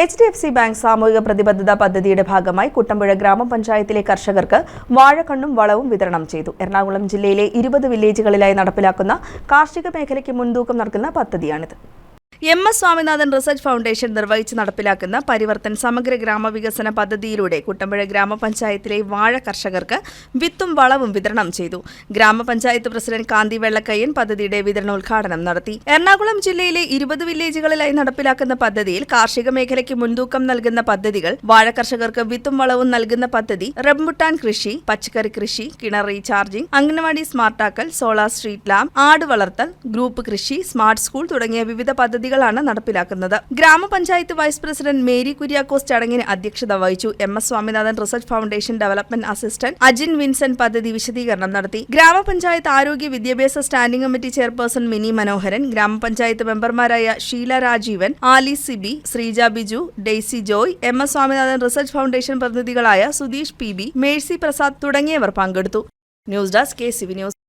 H D F C bank സാമൂഹിക പ്രതിബദ്ധത പദ്ധതിയുടെ ഭാഗമായി കുട്ടമ്പുഴ ഗ്രാമപഞ്ചായത്തിലെ കർഷകർക്ക് വാഴക്കണ്ണും വളവും വിതരണം ചെയ്തു. എറണാകുളം ജില്ലയിലെ ഇരുപത് വില്ലേജുകളിലായി നടപ്പിലാക്കുന്ന കാർഷിക മേഖലയ്ക്ക് മുൻതൂക്കം നൽകുന്ന പദ്ധതിയാണിത്. M S Swaminathan research foundation നിർവഹിച്ച് നടപ്പിലാക്കുന്ന പരിവർത്തൻ സമഗ്ര ഗ്രാമവികസന പദ്ധതിയിലൂടെ കുട്ടമ്പുഴ ഗ്രാമപഞ്ചായത്തിലെ വാഴ കർഷകർക്ക് വിത്തും വളവും വിതരണം ചെയ്തു. ഗ്രാമപഞ്ചായത്ത് പ്രസിഡന്റ് കാന്തി വെള്ളക്കയ്യൻ പദ്ധതിയുടെ വിതരണോദ്ഘാടനം നടത്തി. എറണാകുളം ജില്ലയിലെ ഇരുപത് വില്ലേജുകളിലായി നടപ്പിലാക്കുന്ന പദ്ധതിയിൽ കാർഷിക മേഖലയ്ക്ക് മുൻതൂക്കം നൽകുന്ന പദ്ധതികൾ വാഴ കർഷകർക്ക് വിത്തും വളവും നൽകുന്ന പദ്ധതി റംബുട്ടാൻ കൃഷി പച്ചക്കറി കൃഷി കിണർ റീചാർജിംഗ് അംഗനവാടി സ്മാർട്ടാക്കൽ സോളാർ സ്ട്രീറ്റ് ലാബ് ആട് വളർത്തൽ ഗ്രൂപ്പ് കൃഷി സ്മാർട്ട് സ്കൂൾ തുടങ്ങിയ വിവിധ പദ്ധതികളാണ് നടപ്പിലാക്കുന്നത്. ഗ്രാമപഞ്ചായത്ത് വൈസ് പ്രസിഡന്റ് മേരി കുര്യാക്കോസ് ചടങ്ങിന് അധ്യക്ഷത വഹിച്ചു. M S Swaminathan research foundation development assistant Ajin Vincent പദ്ധതി വിശദീകരണം നടത്തി. ഗ്രാമപഞ്ചായത്ത് ആരോഗ്യ വിദ്യാഭ്യാസ standing committee chairperson Mini Manoharan gramapanchayat മെമ്പർമാരായ Sheela Rajeevan Ali Sibi Sreeja Biju Daisy Joy M S Swaminathan research foundation പ്രതിനിധികളായ Sudheesh P B Mercy Prasad തുടങ്ങിയവർ പങ്കെടുത്തു. News desk K C V news.